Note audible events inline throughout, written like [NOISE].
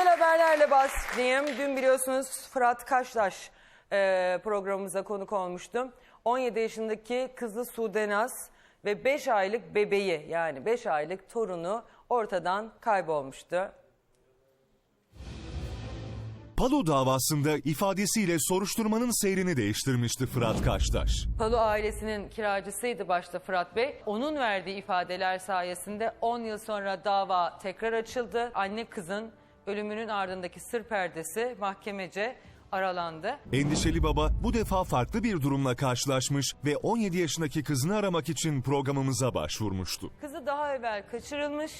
Güzel haberlerle başlayayım. Dün biliyorsunuz Fırat Kaştaş e, programımıza konuk olmuştum. 17 yaşındaki kızı Sudenaz ve 5 aylık bebeği yani 5 aylık torunu ortadan kaybolmuştu. Palo davasında ifadesiyle soruşturmanın seyrini değiştirmişti Fırat Kaştaş. Palu ailesinin kiracısıydı başta Fırat Bey. Onun verdiği ifadeler sayesinde 10 yıl sonra dava tekrar açıldı. Anne kızın ölümünün ardındaki sır perdesi mahkemece aralandı. Endişeli baba bu defa farklı bir durumla karşılaşmış ve 17 yaşındaki kızını aramak için programımıza başvurmuştu. Kızı daha evvel kaçırılmış,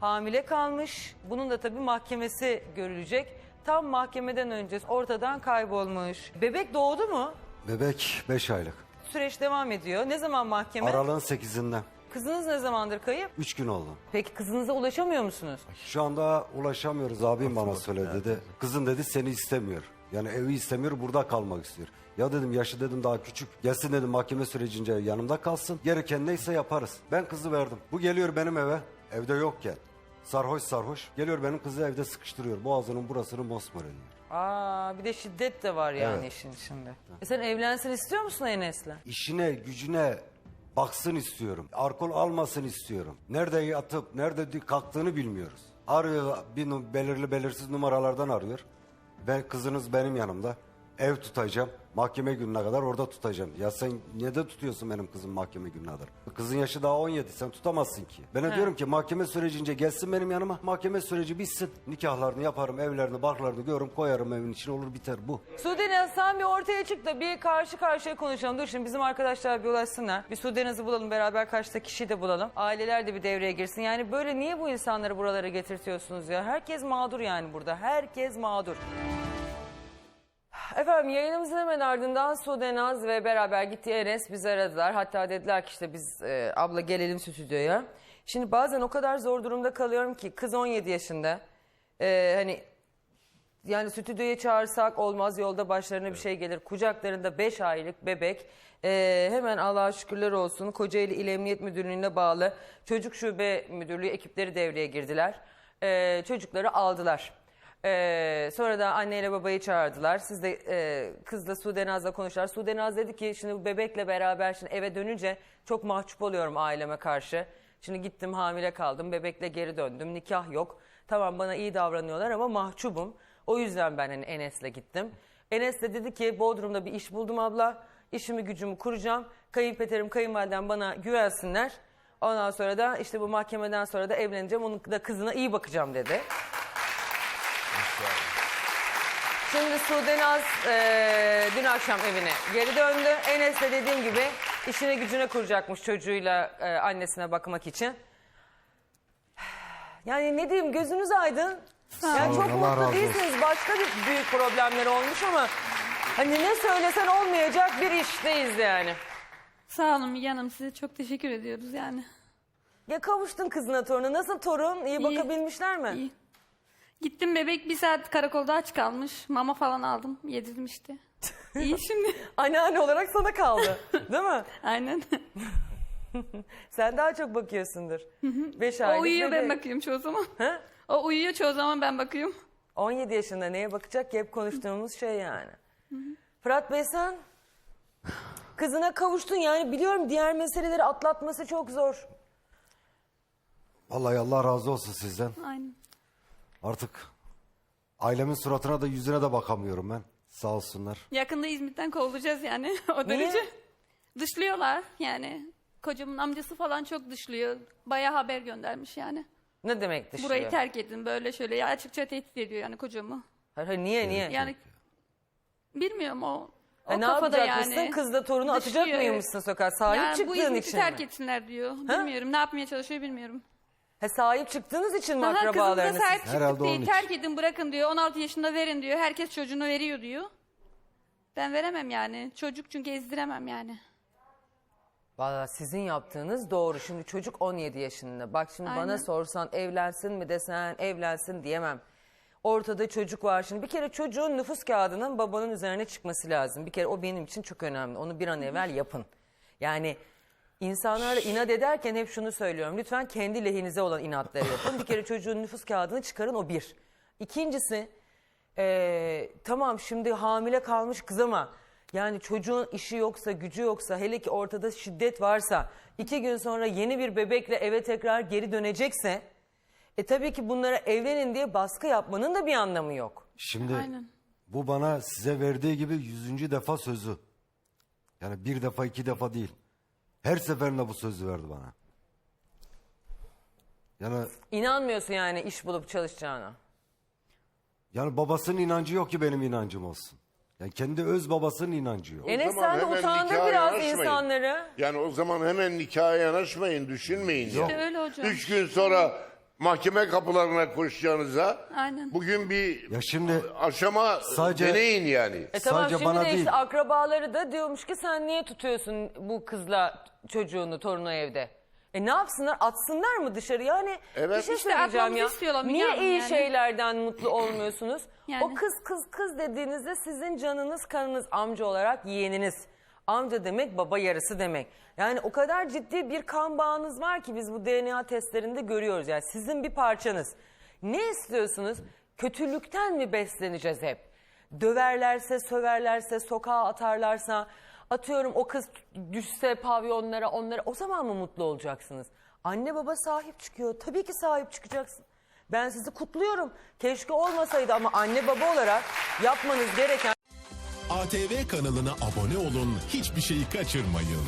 hamile kalmış. Bunun da tabii mahkemesi görülecek. Tam mahkemeden önce ortadan kaybolmuş. Bebek doğdu mu? Bebek 5 aylık. Süreç devam ediyor. Ne zaman mahkeme? Aralığın 8'inden. Kızınız ne zamandır kayıp? 3 gün oldu. Peki kızınıza ulaşamıyor musunuz? Şu anda ulaşamıyoruz abim bana söyledi dedi. Kızın dedi seni istemiyor. Yani evi istemiyor burada kalmak istiyor. Ya dedim yaşı dedim daha küçük. Gelsin dedim mahkeme sürecince yanımda kalsın. Gereken neyse yaparız. Ben kızı verdim. Bu geliyor benim eve. Evde yokken. Sarhoş sarhoş. Geliyor benim kızı evde sıkıştırıyor. Boğazının burasını mosmor ediyor. Aa bir de şiddet de var yani Evet. işin içinde. E sen evlensin istiyor musun Enes'le? İşine gücüne baksın istiyorum. Alkol almasın istiyorum. Nerede yatıp nerede kalktığını bilmiyoruz. Arıyor bir belirli belirsiz numaralardan arıyor. Ben kızınız benim yanımda. Ev tutacağım. Mahkeme gününe kadar orada tutacağım. Ya sen ne de tutuyorsun benim kızım mahkeme gününe kadar? Kızın yaşı daha 17. Sen tutamazsın ki. Ben de diyorum ki mahkeme sürecince gelsin benim yanıma. Mahkeme süreci bitsin. Nikahlarını yaparım, evlerini, barklarını görürüm, koyarım evin içine olur biter bu. Sudenaz sen bir ortaya çık da bir karşı karşıya konuşalım. Dur şimdi bizim arkadaşlar bir ulaşsınlar. Bir Sudenaz'ı bulalım beraber karşıdaki kişiyi de bulalım. Aileler de bir devreye girsin. Yani böyle niye bu insanları buralara getirtiyorsunuz ya? Herkes mağdur yani burada. Herkes mağdur. Efendim yayınımızın hemen ardından Sudenaz ve beraber gittiği Enes bizi aradılar. Hatta dediler ki işte biz e, abla gelelim stüdyoya. Şimdi bazen o kadar zor durumda kalıyorum ki kız 17 yaşında. E, hani yani stüdyoya çağırsak olmaz yolda başlarına bir şey gelir. Kucaklarında 5 aylık bebek. Ee, hemen Allah'a şükürler olsun Kocaeli İl Emniyet Müdürlüğü'ne bağlı Çocuk Şube Müdürlüğü ekipleri devreye girdiler. Ee, çocukları aldılar. Ee, sonra da anneyle babayı çağırdılar. Siz de e, kızla Sudenaz'la konuştular. Sudenaz dedi ki şimdi bu bebekle beraber şimdi eve dönünce çok mahcup oluyorum aileme karşı. Şimdi gittim hamile kaldım bebekle geri döndüm nikah yok. Tamam bana iyi davranıyorlar ama mahcubum. O yüzden ben hani Enes'le gittim. Enes de dedi ki Bodrum'da bir iş buldum abla. İşimi gücümü kuracağım. Kayınpederim kayınvalidem bana güvensinler. Ondan sonra da işte bu mahkemeden sonra da evleneceğim. Onun da kızına iyi bakacağım dedi. Şimdi Sudenaz eee dün akşam evine geri döndü. Enes de dediğim gibi işine gücüne kuracakmış çocuğuyla eee, annesine bakmak için. Yani ne diyeyim gözünüz aydın. Yani çok Allah mutlu razı olsun. değilsiniz. Başka bir büyük problemler olmuş ama hani ne söylesen olmayacak bir işteyiz yani. Sağ olun Müge Hanım size çok teşekkür ediyoruz yani. Ya kavuştun kızına torunu. Nasıl torun? İyi, bakabilmişler mi? İyi. Gittim bebek bir saat karakolda aç kalmış. Mama falan aldım yedirdim işte. [LAUGHS] İyi şimdi. Anneanne olarak sana kaldı. [LAUGHS] Değil mi? Aynen. [LAUGHS] Sen daha çok bakıyorsundur. Beş o aylık uyuyor ben bebek. bakıyorum çoğu zaman. Ha? O uyuyor çoğu zaman ben bakıyorum. 17 yaşında neye bakacak ki hep konuştuğumuz şey yani. Fırat Bey sen kızına kavuştun yani biliyorum diğer meseleleri atlatması çok zor. Vallahi Allah razı olsun sizden. Aynen. Artık ailemin suratına da yüzüne de bakamıyorum ben. Sağ olsunlar. Yakında İzmit'ten kovulacağız yani [LAUGHS] o derece. Dışlıyorlar yani. Kocamın amcası falan çok dışlıyor. Bayağı haber göndermiş yani. Ne demek dışlıyor? Burayı terk edin böyle şöyle ya açıkça tehdit ediyor yani kocamı. Hayır, hayır, niye niye? Yani bilmiyorum o. O E ne kafada yapacakmışsın? yani. Kızla torunu atacak Dışlıyor, mıymışsın sokağa? Sahip yani bu çıktığın İzmit'i için terk mi? etsinler diyor. Bilmiyorum ne yapmaya çalışıyor bilmiyorum. He, sahip çıktığınız için mi Aha, kızımıza akrabalarınız? sahip çıktık Herhalde değil. onun için. Terk edin bırakın diyor. 16 yaşında verin diyor. Herkes çocuğunu veriyor diyor. Ben veremem yani. Çocuk çünkü ezdiremem yani. Valla sizin yaptığınız doğru. Şimdi çocuk 17 yaşında. Bak şimdi bana Aynen. sorsan evlensin mi desen evlensin diyemem. Ortada çocuk var. Şimdi bir kere çocuğun nüfus kağıdının babanın üzerine çıkması lazım. Bir kere o benim için çok önemli. Onu bir an evvel yapın. Yani insanlarla inat ederken hep şunu söylüyorum. Lütfen kendi lehinize olan inatları yapın. Bir kere çocuğun nüfus kağıdını çıkarın o bir. İkincisi ee, tamam şimdi hamile kalmış kız ama yani çocuğun işi yoksa gücü yoksa hele ki ortada şiddet varsa iki gün sonra yeni bir bebekle eve tekrar geri dönecekse e tabii ki bunlara evlenin diye baskı yapmanın da bir anlamı yok. Şimdi Aynen. bu bana size verdiği gibi yüzüncü defa sözü. Yani bir defa iki defa değil. Her seferinde bu sözü verdi bana. Yani İnanmıyorsun yani iş bulup çalışacağına. yani babasının inancı yok ki benim inancım olsun. Yani kendi öz babasının inancı yok. Enes zaman sen de hemen utandır nikaha biraz yanaşmayın. insanları. Yani o zaman hemen nikaha yanaşmayın, düşünmeyin. Yok. yani. öyle hocam. Üç gün sonra mahkeme kapılarına koşacağınıza Aynen. bugün bir Ya şimdi aşama Sadece- deneyin yani. E tamam Sadece şimdi bana de işte değil. akrabaları da diyormuş ki sen niye tutuyorsun bu kızla çocuğunu, torunu evde? E ne yapsınlar? Atsınlar mı dışarı? Yani Evet. bir şey İşte söyleyeceğim atmamızı ya. istiyorlar Müge Niye Hanım iyi yani. şeylerden mutlu olmuyorsunuz? [CLEARS THROAT] Yani. O kız kız kız dediğinizde sizin canınız kanınız amca olarak yeğeniniz. Amca demek baba yarısı demek. Yani o kadar ciddi bir kan bağınız var ki biz bu DNA testlerinde görüyoruz. Yani sizin bir parçanız. Ne istiyorsunuz? Kötülükten mi besleneceğiz hep? Döverlerse, söverlerse, sokağa atarlarsa, atıyorum o kız düşse pavyonlara, onlara o zaman mı mutlu olacaksınız? Anne baba sahip çıkıyor. Tabii ki sahip çıkacaksın. Ben sizi kutluyorum. Keşke olmasaydı ama anne baba olarak yapmanız gereken ATV kanalına abone olun, hiçbir şeyi kaçırmayın.